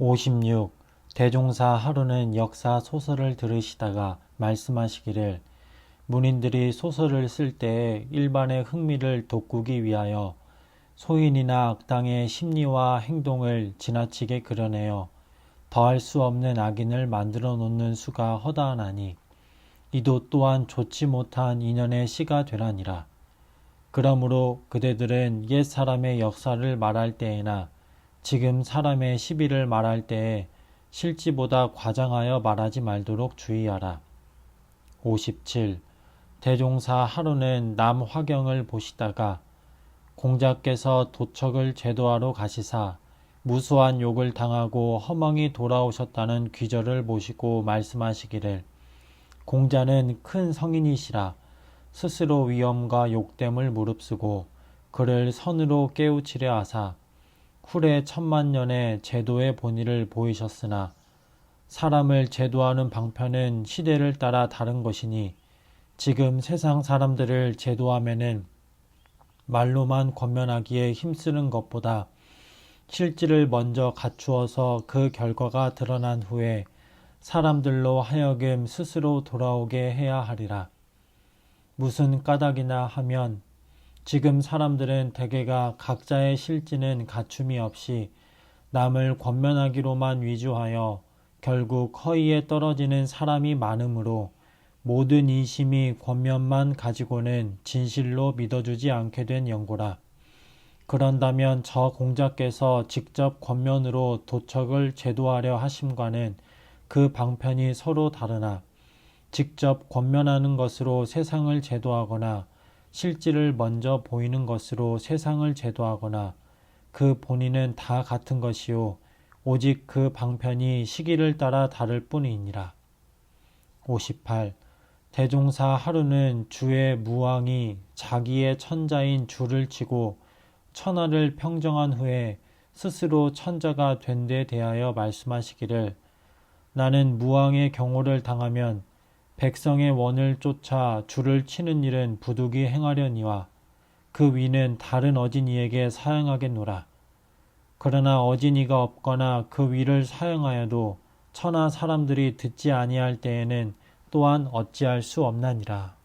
56. 대종사 하루는 역사 소설을 들으시다가 말씀하시기를 문인들이 소설을 쓸 때에 일반의 흥미를 돋구기 위하여 소인이나 악당의 심리와 행동을 지나치게 그려내어 더할 수 없는 악인을 만들어 놓는 수가 허다하나니 이도 또한 좋지 못한 인연의 시가 되라니라. 그러므로 그대들은 옛 사람의 역사를 말할 때에나 지금 사람의 시비를 말할 때에 실지보다 과장하여 말하지 말도록 주의하라. 57. 대종사 하루는 남 화경을 보시다가 공자께서 도척을 제도하러 가시사 무수한 욕을 당하고 허망이 돌아오셨다는 귀절을 모시고 말씀하시기를 공자는 큰 성인이시라 스스로 위험과 욕됨을 무릅쓰고 그를 선으로 깨우치려 하사 후래 천만년의 제도의 본의를 보이셨으나 사람을 제도하는 방편은 시대를 따라 다른 것이니 지금 세상 사람들을 제도하면은 말로만 권면하기에 힘쓰는 것보다 실질을 먼저 갖추어서 그 결과가 드러난 후에 사람들로 하여금 스스로 돌아오게 해야 하리라. 무슨 까닭이나 하면 지금 사람들은 대개가 각자의 실지는 갖춤이 없이 남을 권면하기로만 위주하여 결국 허위에 떨어지는 사람이 많으므로 모든 이심이 권면만 가지고는 진실로 믿어주지 않게 된 연고라. 그런다면 저 공자께서 직접 권면으로 도척을 제도하려 하심과는 그 방편이 서로 다르나 직접 권면하는 것으로 세상을 제도하거나 실질을 먼저 보이는 것으로 세상을 제도하거나 그 본인은 다 같은 것이요 오직 그 방편이 시기를 따라 다를 뿐이니라. 58. 대종사 하루는 주의 무왕이 자기의 천자인 주를 치고 천하를 평정한 후에 스스로 천자가 된 데 대하여 말씀하시기를 나는 무왕의 경호를 당하면 백성의 원을 쫓아 주를 치는 일은 부득이 행하려니와 그 위는 다른 어진이에게 사용하겠노라. 그러나 어진이가 없거나 그 위를 사용하여도 천하 사람들이 듣지 아니할 때에는 또한 어찌할 수 없나니라.